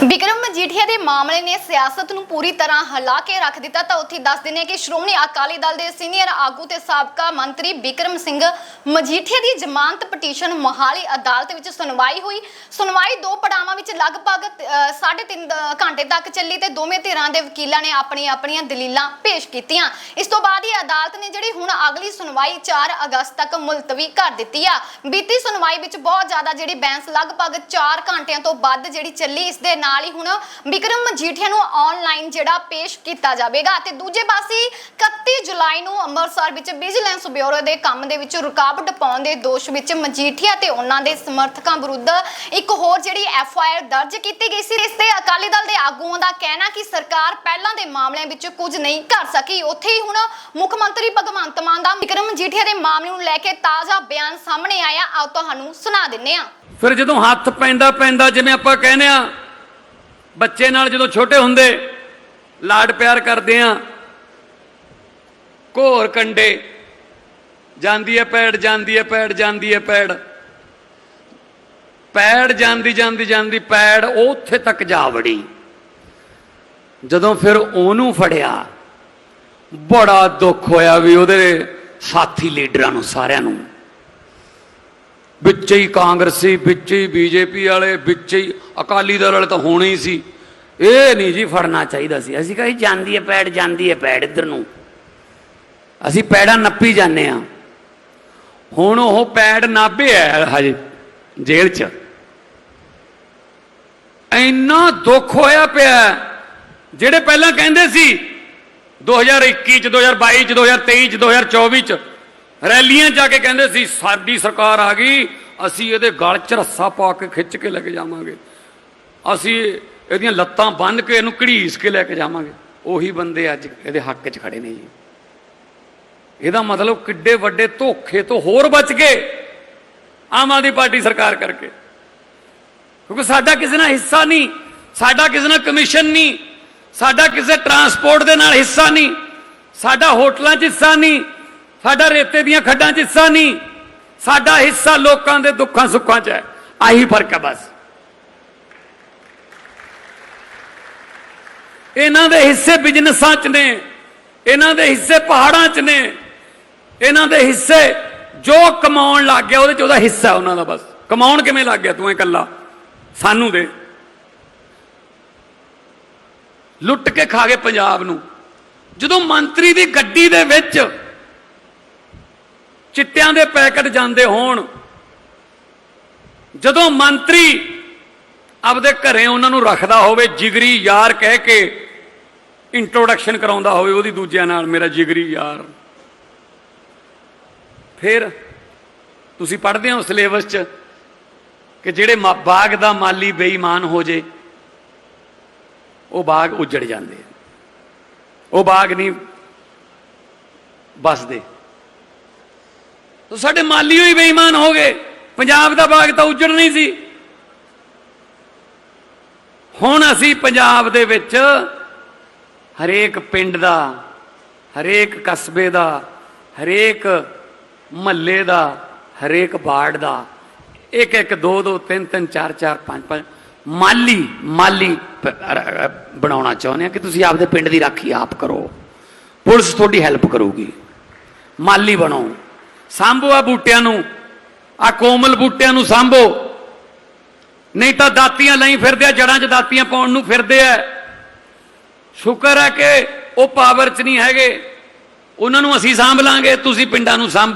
ਵਿਕਰਮ ਮਜੀਠੀਆ ਦੇ ਮਾਮਲੇ ਨੇ ਸਿਆਸਤ ਨੂੰ ਪੂਰੀ ਤਰ੍ਹਾਂ ਹਿਲਾ ਕੇ ਰੱਖ ਦਿੱਤਾ ਤਾਂ ਉੱਥੇ ਦੱਸ ਦਿੰਦੇ ਹਾਂ ਕਿ ਸ਼੍ਰੋਮਣੀ ਅਕਾਲੀ ਦਲ ਦੇ ਸੀਨੀਅਰ ਆਗੂ ਤੇ ਸਾਬਕਾ ਮੰਤਰੀ ਵਿਕਰਮ ਸਿੰਘ ਮਜੀਠੀਆ ਦੀ ਜ਼ਮਾਨਤ ਪਟੀਸ਼ਨ ਮੋਹਾਲੀ ਅਦਾਲਤ ਵਿੱਚ ਸੁਣਵਾਈ ਹੋਈ। ਸੁਣਵਾਈ ਦੋ ਪੜਾਵਾਂ ਵਿੱਚ ਲਗਭਗ 3.5 ਘੰਟੇ ਤੱਕ ਚੱਲੀ ਤੇ ਦੋਵੇਂ ਧਿਰਾਂ ਦੇ ਵਕੀਲਾਂ ਨੇ ਆਪਣੀਆਂ ਆਪਣੀਆਂ ਦਲੀਲਾਂ ਪੇਸ਼ ਕੀਤੀਆਂ। ਇਸ ਤੋਂ ਬਾਅਦ ਹੀ ਅਦਾਲਤ ਨੇ ਜਿਹੜੀ ਹੁਣ ਅਗਲੀ ਸੁਣਵਾਈ 4 ਅਗਸਤ ਤੱਕ ਮੁਲਤਵੀ ਕਰ ਦਿੱਤੀ ਆ। ਬੀਤੀ ਸੁਣਵਾਈ ਵਿੱਚ ਬਹੁਤ ਜ਼ਿਆਦਾ ਜਿਹੜੀ ਬੈਂਸ ਲਗਭਗ 4 ਘੰਟਿਆਂ ਤੋਂ ਵੱਧ ਜਿਹੜੀ ਚੱਲੀ, ਇਸ ਦੇ ਨਾਲ ਹੀ ਹੁਣ ਵਿਕਰਮ ਮਜੀਠੀਆ ਨੂੰ ਆਨਲਾਈਨ ਜਿਹੜਾ ਪੇਸ਼ ਕੀਤਾ ਜਾਵੇਗਾ ਤੇ ਦੂਜੇ ਪਾਸੇ 31 ਜੁਲਾਈ ਨੂੰ ਅੰਮ੍ਰਿਤਸਰ ਵਿੱਚ ਵਿਜੀਲੈਂਸ ਬਿਊਰੋ ਦੇ ਕੰਮ ਦੇ ਵਿੱਚ ਰੁਕਾਵਟ ਪਾਉਣ ਦੇ ਦੋਸ਼ ਵਿੱਚ ਮਜੀਠੀਆ ਤੇ ਉਹਨਾਂ ਦੇ ਸਮਰਥਕਾਂ ਵਿਰੁੱਧ ਇੱਕ ਹੋਰ ਜਿਹੜੀ ਐਫ ਆਈ ਆਰ ਦਰਜ ਕੀਤੀ ਗਈ ਸੀ। ਇਸ ਤੇ ਅਕਾਲੀ ਦਲ ਦੇ ਆਗੂਆਂ ਦਾ ਕਹਿਣਾ ਕਿ ਸਰਕਾਰ ਪਹਿਲਾਂ ਦੇ ਮਾਮਲਿਆਂ ਵਿੱਚ ਕੁਝ ਨਹੀਂ ਕਰ ਸਕੀ। ਉੱਥੇ ਹੀ ਹੁਣ ਮੁੱਖ ਮੰਤਰੀ ਭਗਵੰਤ ਮਾਨ ਦਾ ਵਿਕਰਮ ਮਜੀਠੀਆ ਦੇ ਮਾਮਲੇ ਨੂੰ ਲੈ ਕੇ ਤਾਜ਼ਾ ਬਿਆਨ ਸਾਹਮਣੇ ਆਇਆ। ਆਓ ਤੁਹਾਨੂੰ ਸੁਣਾ ਦਿੰਨੇ ਆ ਫਿਰ ਜਦੋਂ ਹੱਥ ਪੈਂਦਾ ਪੈਂਦਾ ਜਿਵੇਂ ਆਪਾਂ ਕਹਿੰਦੇ ਆ ਬੱਚੇ ਨਾਲ ਜਦੋਂ ਛੋਟੇ ਹੁੰਦੇ, ਲਾਡ ਪਿਆਰ ਕਰਦੇ ਆ। ਘੋਰ ਕੰਡੇ, ਜਾਂਦੀ ਐ ਪੈੜ, ਜਾਂਦੀ ਐ ਪੈੜ, ਜਾਂਦੀ ਐ ਪੈੜ। ਪੈੜ ਜਾਂਦੀ ਜਾਂਦੀ ਜਾਂਦੀ ਪੈੜ ਉਹ ਉੱਥੇ ਤੱਕ ਜਾ ਵੜੀ। ਜਦੋਂ ਫਿਰ ਉਹਨੂੰ ਫੜਿਆ, ਬੜਾ ਦੁੱਖ ਹੋਇਆ ਵੀ ਉਹਦੇ ਸਾਥੀ ਲੀਡਰਾਂ ਨੂੰ ਸਾਰਿਆਂ ਨੂੰ। ਵਿੱਚ ਹੀ ਕਾਂਗਰਸੀ ਵਿੱਚ ਹੀ ਬੀਜੇਪੀ ਵਾਲੇ, ਵਿੱਚ ਹੀ ਅਕਾਲੀ ਦਲ ਵਾਲੇ ਤਾਂ ਹੋਣੇ ਹੀ ਸੀ। ਇਹ ਨਹੀਂ ਜੀ ਫੜਨਾ ਚਾਹੀਦਾ ਸੀ। ਅਸੀਂ ਕਹੀ ਜਾਂਦੀ ਹੈ ਪੈੜ, ਜਾਂਦੀ ਹੈ ਪੈੜ ਇੱਧਰ ਨੂੰ। ਅਸੀਂ ਪੈੜਾਂ ਨੱਪੀ ਜਾਂਦੇ ਆ ਹੁਣ ਉਹ ਪੈੜ ਨਾਭੇ ਹੈ ਹਜੇ ਜੇਲ੍ਹ 'ਚ। ਇੰਨਾ ਦੁੱਖ ਹੋਇਆ ਪਿਆ ਜਿਹੜੇ ਪਹਿਲਾਂ ਕਹਿੰਦੇ ਸੀ 2021 ਚ 2022 ਚ 2023 ਚ 2024 ਚ ਰੈਲੀਆਂ ਜਾ ਕੇ ਕਹਿੰਦੇ ਸੀ, ਸਾਡੀ ਸਰਕਾਰ ਆ ਗਈ, ਅਸੀਂ ਇਹਦੇ ਗਲ 'ਚ ਰੱਸਾ ਪਾ ਕੇ ਖਿੱਚ ਕੇ ਲੈ ਕੇ ਜਾਵਾਂਗੇ। ਅਸੀਂ ਇਹਦੀਆਂ ਲੱਤਾਂ ਬੰਨ੍ਹ ਕੇ ਇਹਨੂੰ ਘੜੀਸ ਕੇ ਲੈ ਕੇ ਜਾਵਾਂਗੇ। ਉਹੀ ਬੰਦੇ ਅੱਜ ਇਹਦੇ ਹੱਕ 'ਚ ਖੜੇ ਨੇ ਜੀ। ਇਹਦਾ ਮਤਲਬ ਕਿੱਡੇ ਵੱਡੇ ਧੋਖੇ ਤੋਂ ਹੋਰ ਬਚ ਗਏ ਆਮ ਆਦਮੀ ਪਾਰਟੀ ਸਰਕਾਰ ਕਰਕੇ। ਕਿਉਂਕਿ ਸਾਡਾ ਕਿਸੇ ਨਾਲ ਹਿੱਸਾ ਨਹੀਂ, ਸਾਡਾ ਕਿਸੇ ਨਾਲ ਕਮਿਸ਼ਨ ਨਹੀਂ, ਸਾਡਾ ਕਿਸੇ ਟਰਾਂਸਪੋਰਟ ਦੇ ਨਾਲ ਹਿੱਸਾ ਨਹੀਂ, ਸਾਡਾ ਹੋਟਲਾਂ 'ਚ ਹਿੱਸਾ ਨਹੀਂ ਸਾਡਾ ਰੇਤੇ ਦੀਆਂ ਖੱਡਾਂ 'ਚ ਹਿੱਸਾ ਨਹੀਂ। ਸਾਡਾ ਹਿੱਸਾ ਲੋਕਾਂ ਦੇ ਦੁੱਖਾਂ ਸੁੱਖਾਂ 'ਚ ਹੈ। ਆਹੀ ਫ਼ਰਕ ਹੈ ਬਸ। ਇਹਨਾਂ ਦੇ ਹਿੱਸੇ ਬਿਜ਼ਨਸਾਂ 'ਚ ਨੇ। ਇਹਨਾਂ ਦੇ ਹਿੱਸੇ ਪਹਾੜਾਂ 'ਚ ਨੇ। ਇਹਨਾਂ ਦੇ ਹਿੱਸੇ ਜੋ ਕਮਾਉਣ ਲੱਗ ਗਿਆ, ਉਹਦੇ 'ਚ ਉਹਦਾ ਹਿੱਸਾ ਉਹਨਾਂ ਦਾ ਬਸ। ਕਮਾਉਣ ਕਿਵੇਂ ਲੱਗ ਗਿਆ ਤੂੰ ਇਕੱਲਾ? ਸਾਨੂੰ ਦੇ। ਲੁੱਟ ਕੇ ਖਾ ਗਏ ਪੰਜਾਬ ਨੂੰ। ਜਦੋਂ ਮੰਤਰੀ ਦੀ ਗੱਡੀ ਦੇ ਵਿੱਚ ਚਿੱਟਿਆਂ ਦੇ ਪੈਕਟ ਜਾਂਦੇ ਹੋਣ। ਜਦੋਂ ਮੰਤਰੀ ਆਪਦੇ ਘਰੇ ਉਹਨਾਂ ਨੂੰ ਰੱਖਦਾ ਹੋਵੇ, ਜਿਗਰੀ ਯਾਰ ਕਹਿ ਕੇ ਇੰਟਰੋਡਕਸ਼ਨ ਕਰਾਉਂਦਾ ਹੋਵੇ, ਉਹਦੀ ਦੂਜਿਆਂ ਨਾਲ, ਮੇਰਾ ਜਿਗਰੀ ਯਾਰ। ਫਿਰ ਤੁਸੀਂ ਪੜ੍ਹਦੇ ਹੋ ਸਿਲੇਬਸ 'ਚ ਕਿ ਜਿਹੜੇ ਮਾ- ਬਾਗ ਦਾ ਮਾਲੀ ਬੇਈਮਾਨ ਹੋ ਜੇ, ਉਹ ਬਾਗ ਉਜੜ ਜਾਂਦੇ ਆ। ਉਹ ਬਾਗ ਨਹੀਂ ਬਸਦੇ ਤਾਂ ਸਾਡੇ ਮਾਲੀ ਹੋਈ ਬੇਈਮਾਨ ਹੋ ਗਏ। ਪੰਜਾਬ ਦਾ ਬਾਗ ਤਾਂ ਉਜੜ ਨਹੀਂ ਸੀ। ਹੁਣ ਅਸੀਂ ਪੰਜਾਬ ਦੇ ਵਿੱਚ ਹਰੇਕ ਪਿੰਡ ਦਾ, ਹਰੇਕ ਕਸਬੇ ਦਾ, ਹਰੇਕ ਮਹੱਲੇ ਦਾ, ਹਰੇਕ ਵਾਰਡ ਦਾ ਇੱਕ ਇੱਕ ਦੋ ਦੋ ਤਿੰਨ ਤਿੰਨ ਚਾਰ ਚਾਰ ਪੰਜ ਪੰਜ ਮਾਲੀ ਮਾਲੀ ਬਣਾਉਣਾ ਚਾਹੁੰਦੇ ਆ ਕਿ ਤੁਸੀਂ ਆਪਦੇ ਪਿੰਡ ਦੀ ਰਾਖੀ ਆਪ ਕਰੋ। ਪੁਲਿਸ ਤੁਹਾਡੀ ਹੈਲਪ ਕਰੂਗੀ। ਮਾਲੀ ਬਣੋ। ਸਾਂਭੋ ਆ ਬੂਟਿਆਂ ਨੂੰ, ਆ ਕੋਮਲ ਬੂਟਿਆਂ ਨੂੰ ਸਾਂਭੋ। ਨਹੀਂ ਤਾਂ ਦਾਤੀਆਂ ਲਈ ਫਿਰਦੇ ਆ ਜੜਾਂ 'ਚ ਦਾਤੀਆਂ ਪਾਉਣ ਨੂੰ ਫਿਰਦੇ ਆ। ਸ਼ੁਕਰ ਹੈ ਕਿ ਉਹ ਪਾਵਰ 'ਚ ਨਹੀਂ ਹੈਗੇ। ਉਹਨਾਂ ਨੂੰ ਅਸੀਂ ਸਾਂਭ ਲਾਂਗੇ, ਤੁਸੀਂ ਪਿੰਡਾਂ ਨੂੰ ਸਾਂਭੋ।